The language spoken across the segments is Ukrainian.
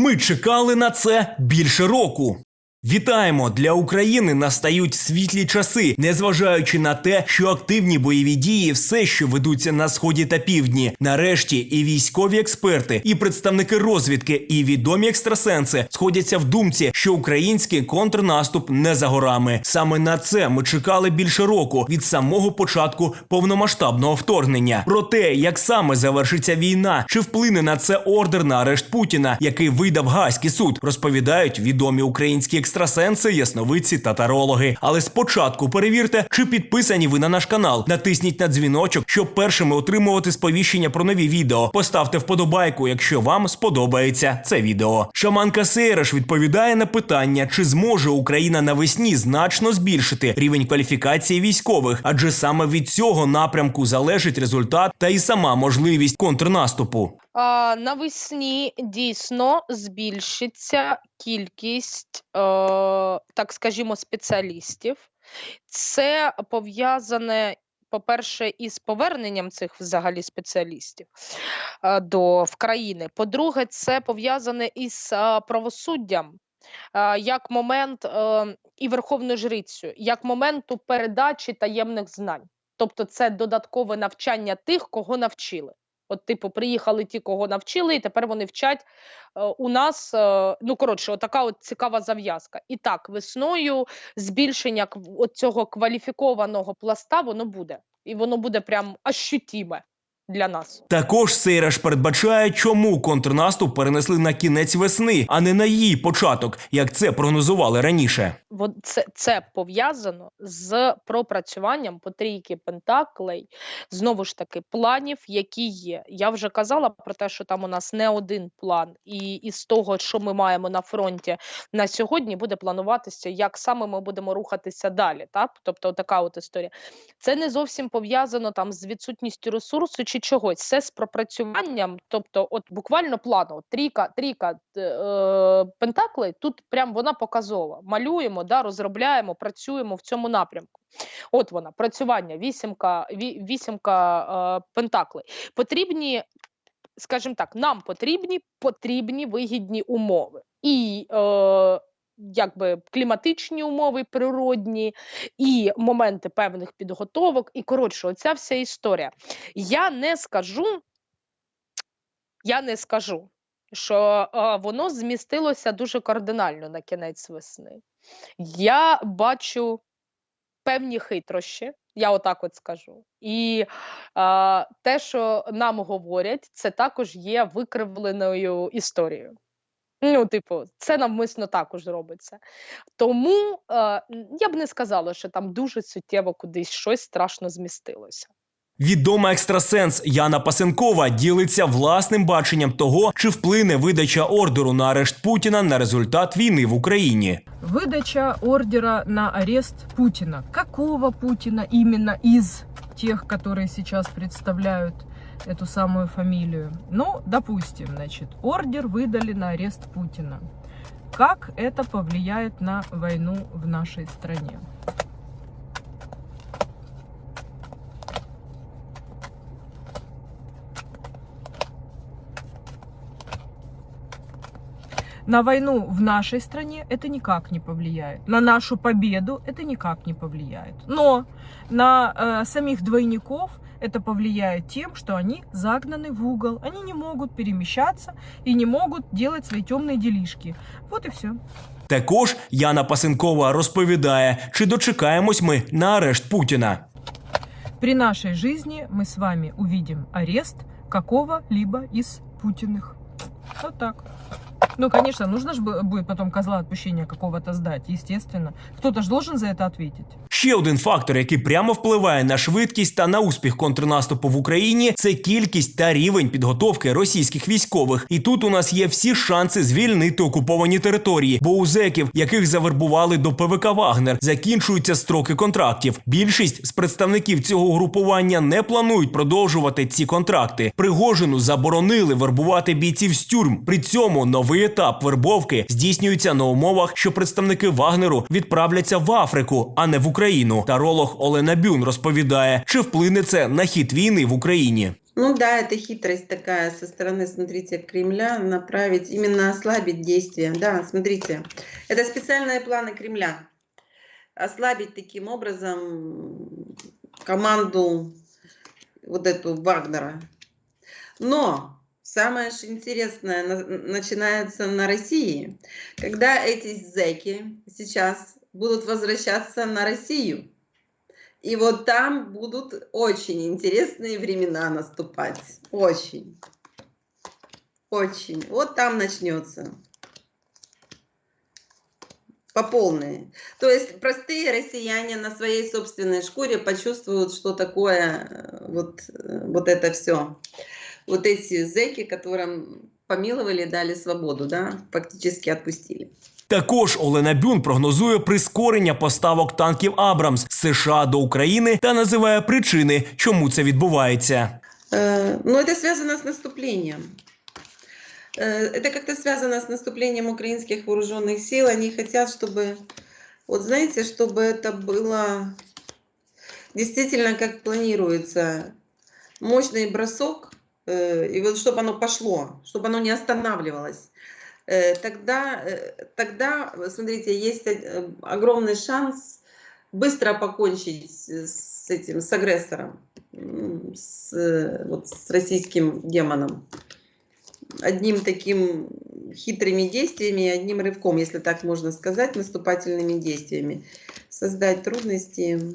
Ми чекали на це більше року. Вітаємо! Для України настають світлі часи, незважаючи на те, що активні бойові дії все, що ведуться на сході та півдні. Нарешті і військові експерти, і представники розвідки, і відомі екстрасенси сходяться в думці, що український контрнаступ не за горами. Саме на це ми чекали більше року від самого початку повномасштабного вторгнення. Про те, як саме завершиться війна, чи вплине на це ордер на арешт Путіна, який видав Гаазький суд, розповідають відомі українські екстрасенси, ясновидці та тарологи. Але спочатку перевірте, чи підписані ви на наш канал. Натисніть на дзвіночок, щоб першими отримувати сповіщення про нові відео. Поставте вподобайку, якщо вам сподобається це відео. Шаманка Сейраш відповідає на питання, чи зможе Україна навесні значно збільшити рівень кваліфікації військових, адже саме від цього напрямку залежить результат та і сама можливість контрнаступу. А, навесні дійсно збільшиться кількість, е, так скажімо, спеціалістів. Це пов'язане, по-перше, із поверненням цих взагалі спеціалістів е, до в країни. По-друге, це пов'язане із е, правосуддям. е, Як момент е, і верховною жрицею, як моменту передачі таємних знань. Тобто це додаткове навчання тих, кого навчили. От, типу, приїхали ті, кого навчили, і тепер вони вчать е, у нас. Е, ну коротше, така от цікава зав'язка. І так, весною збільшення от цього кваліфікованого пласта воно буде, і воно буде прям ощутіме для нас. Також Сейраш передбачає, чому контрнаступ перенесли на кінець весни, а не на її початок, як це прогнозували раніше. Це, це пов'язано з пропрацюванням по трійки Пентаклей, знову ж таки, планів, які є. Я вже казала про те, що там у нас не один план, і із того, що ми маємо на фронті на сьогодні, буде плануватися, як саме ми будемо рухатися далі. Так? Тобто, така от історія. Це не зовсім пов'язано там з відсутністю ресурсу чи чогось. Це з пропрацюванням, тобто, от буквально плану, трійка, трійка е, е, Пентаклей, тут прям вона показова. Малюємо, да, розробляємо, працюємо в цьому напрямку. От вона, працювання, вісімка, вісімка е, Пентаклей. Потрібні, скажімо так, нам потрібні потрібні вигідні умови. І е, якби кліматичні умови природні, і моменти певних підготовок. І коротше, оця вся історія. Я не скажу, я не скажу, що е, воно змістилося дуже кардинально на кінець весни. Я бачу певні хитрощі, я отак от скажу. І е, те, що нам говорять, це також є викривленою історією. Ну, типу, це навмисно також робиться. Тому е, я б не сказала, що там дуже суттєво кудись щось страшно змістилося. Відома екстрасенс Яна Пасенкова ділиться власним баченням того, чи вплине видача ордеру на арешт Путіна на результат війни в Україні. Выдача ордера на арест Путина. Какого Путина именно из тех, которые сейчас представляют эту самую фамилию? Ну, допустим, значит, ордер выдали на арест Путина. Как это повлияет на войну в нашей стране? На войну в нашей стране это никак не повлияет. На нашу победу это никак не повлияет. Но на э, самих двойников это повлияет тем, что они загнаны в угол. Они не могут перемещаться и не могут делать свои темные делишки. Вот и все. Також Яна Пасенкова розповідає, чи дочекаємось ми на арешт Путіна. При нашей жизни мы с вами увидим арест какого-либо из Путиных. Вот так. Ну, конечно, нужно же бу- будет потом козла отпущения какого-то сдать, естественно. Кто-то же должен за это ответить. Ще один фактор, який прямо впливає на швидкість та на успіх контрнаступу в Україні, це кількість та рівень підготовки російських військових. І тут у нас є всі шанси звільнити окуповані території, бо у зеків, яких завербували до ПВК Вагнер, закінчуються строки контрактів. Більшість з представників цього групування не планують продовжувати ці контракти. Пригожину заборонили вербувати бійців з тюрм. При цьому новий етап вербовки здійснюється на умовах, що представники Вагнеру відправляться в Африку, а не в Україну. Таролог Олена Бюн розповідає, чи вплине це на хід війни в Україні. Ну да, это хитрость такая со стороны, смотрите, Кремля направить, именно ослабить действия. Да, смотрите, это специальные планы Кремля. Ослабить таким образом команду вот эту Вагнера. Но самое же интересное на- начинается на России, когда эти зэки сейчас будут возвращаться на Россию. И вот там будут очень интересные времена наступать. Очень. Очень. Вот там начнется. По полной. То есть простые россияне на своей собственной шкуре почувствуют, что такое э, вот, э, вот это все. Вот эти зэки, которым помиловали, дали свободу, да, фактически отпустили. Також Олена Бюн прогнозує прискорення поставок танків Абрамс з США до України та називає причини, чому це відбувається. Э, Но это связано с наступлением. Э, Это как-то связано с наступлением украинских вооруженных сил. Они хотят, чтобы, вот знаете, чтобы это было действительно как планируется, мощный бросок, э, и вот чтобы оно пошло, чтобы оно не останавливалось. Э, Тогда, э, тогда, смотрите, есть э, огромный шанс быстро покончить с этим, с агрессором с, вот, с российским демоном. Одним таким хитрыми действиями, одним рывком, если так можно сказать, наступательными действиями, создать трудности.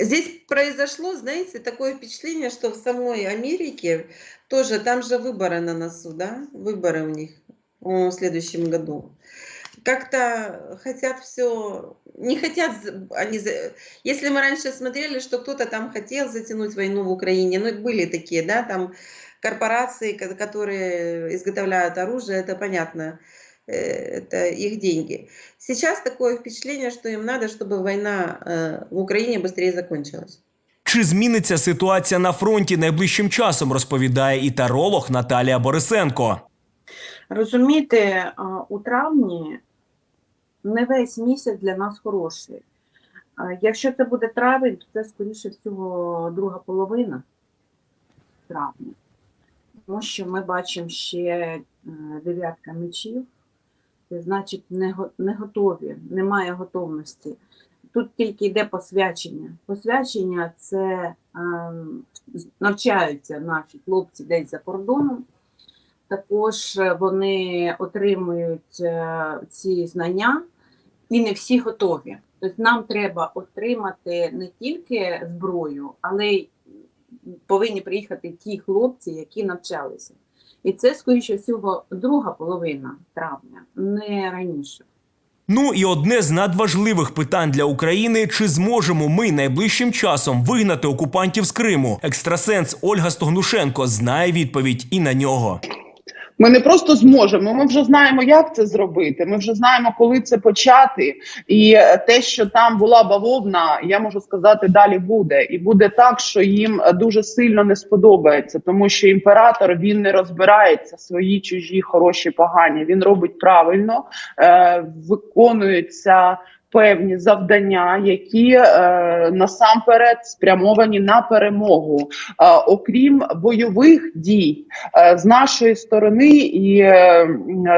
Здесь произошло, знаете, такое впечатление, что в самой Америке тоже, там же выборы на носу, да, выборы у них в следующем году. Как-то хотят все, не хотят, они, если мы раньше смотрели, что кто-то там хотел затянуть войну в Украине, ну были такие, да, там корпорации, ко- которые изготовляют оружие, это понятно, это их деньги. Сейчас такое впечатление, что им надо, чтобы война э, в Украине быстрее закончилась. Чи зміниться ситуація на фронті найближчим часом, розповідає і таролог Наталія Борисенко. Розумієте, а, у травні не весь місяць для нас хороший. А, Якщо це буде травень, то це, скоріше всього, друга половина травня. Тому що ми бачимо ще е, дев'ятка мечів, це значить не, готові, немає готовності. Тут тільки йде посвячення. Посвячення це ем, навчаються наші хлопці десь за кордоном. Також е, вони отримують е, ці знання, і не всі готові. Тобто нам треба отримати не тільки зброю, але й повинні приїхати ті хлопці, які навчалися. І це, скоріше всього, друга половина травня, не раніше. Ну і одне з надважливих питань для України: чи зможемо ми найближчим часом вигнати окупантів з Криму? Екстрасенс Ольга Стогнушенко знає відповідь і на нього. Ми не просто зможемо. Ми вже знаємо, як це зробити. Ми вже знаємо, коли це почати. І е, те, що там була бавовна, я можу сказати, далі буде. І буде так, що їм е, дуже сильно не сподобається, тому що імператор він не розбирається свої, чужі, хороші, погані. Він робить правильно, е, виконуються. Певні завдання, які е, насамперед спрямовані на перемогу, Е, окрім бойових дій, Е, з нашої сторони і е,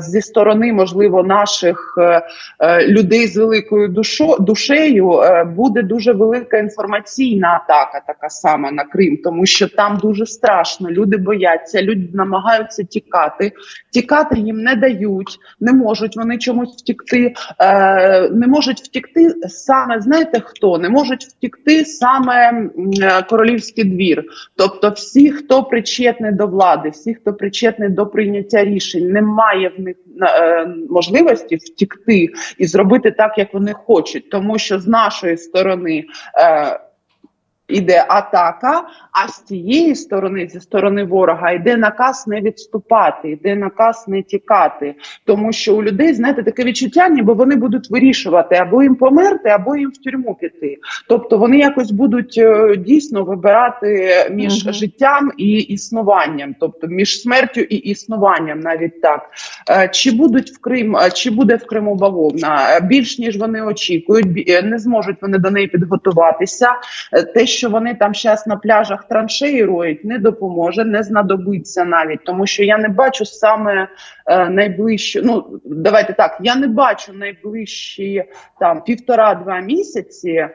зі сторони, можливо, наших е, е, людей з великою душо, душею е, буде дуже велика інформаційна атака, така сама на Крим, тому що там дуже страшно. Люди бояться, люди намагаються тікати. Тікати їм не дають, не можуть вони чомусь втікти. Е, не можуть втікти саме, знаєте хто? Не можуть втікти саме е, королівський двір. Тобто, всі, хто причетний до влади, всі, хто причетний до прийняття рішень, немає в них е, можливості втікти і зробити так, як вони хочуть, тому що з нашої сторони. Іде атака, а з тієї сторони, зі сторони ворога, йде наказ не відступати, йде наказ не тікати. Тому що у людей, знаєте, таке відчуття, ніби вони будуть вирішувати або їм померти, або їм в тюрму піти. Тобто вони якось будуть е, дійсно вибирати між Мгм. життям і існуванням, тобто між смертю і існуванням, навіть так. Е, Чи будуть в Крим, е, чи буде в Криму бавовна? Більш ніж вони очікують, не зможуть вони до неї підготуватися. Те, що вони там зараз на пляжах траншеї роють, не допоможе, не знадобиться навіть, тому що я не бачу саме е, найближче. Ну давайте так, я не бачу найближчі там півтора-два місяці.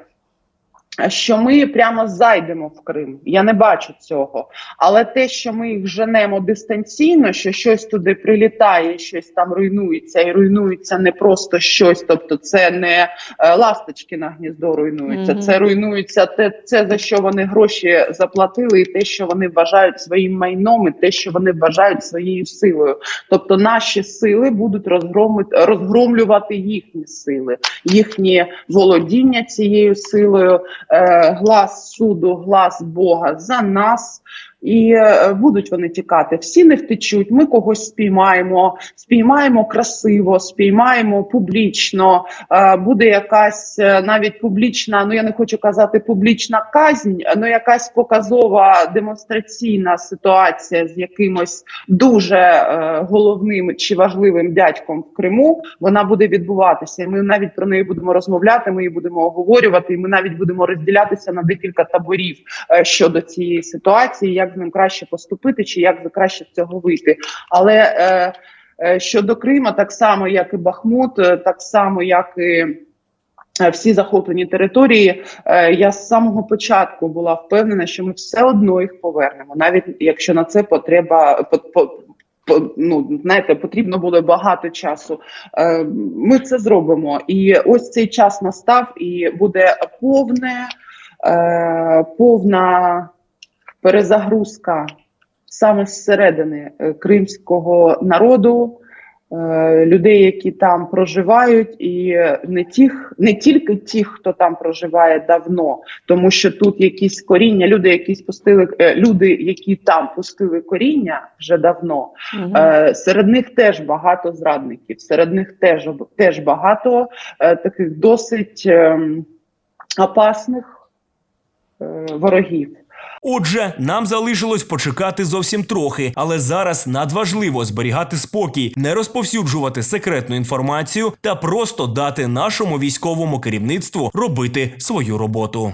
Що ми прямо зайдемо в Крим, я не бачу цього. Але те, що ми їх женемо дистанційно, що щось туди прилітає, щось там руйнується, і руйнується не просто щось, тобто це не е, ласточки на гніздо руйнуються, Мгм. це руйнується те, це за що вони гроші заплатили, і те, що вони вважають своїм майном, і те, що вони вважають своєю силою. Тобто наші сили будуть розгромити, розгромлювати їхні сили, їхні володіння цією силою, глас суду, глас Бога за нас. І е, будуть вони тікати. Всі не втечуть. Ми когось спіймаємо, спіймаємо красиво, спіймаємо публічно. Е, буде якась е, навіть публічна, ну я не хочу казати публічна казнь, ну якась показова демонстраційна ситуація з якимось дуже головним чи важливим дядьком в Криму. Вона буде відбуватися. Ми навіть про неї будемо розмовляти. Ми її будемо оговорювати, і ми навіть будемо розділятися на декілька таборів щодо цієї ситуації, як з ним краще поступити, чи як краще з цього вийти. Але е, е, щодо Крима, так само як і Бахмут, е, так само як і. е, Всі захоплені території, Е, я з самого початку була впевнена, що ми все одно їх повернемо, навіть якщо на це потреба по, по, ну знаєте, потрібно буде багато часу. Ми це зробимо. І ось цей час настав, і буде повне, повна перезагрузка саме зсередини е, кримського народу. е, Людей, які там проживають, і не тих, не тільки ті, хто там проживає давно, тому що тут якісь коріння, люди, які спустили е, люди, які там пустили коріння вже давно. Е, серед них теж багато зрадників, серед них теж теж багато таких досить ем, опасних ворогів. Отже, нам залишилось почекати зовсім трохи, але зараз надважливо зберігати спокій, не розповсюджувати секретну інформацію та просто дати нашому військовому керівництву робити свою роботу.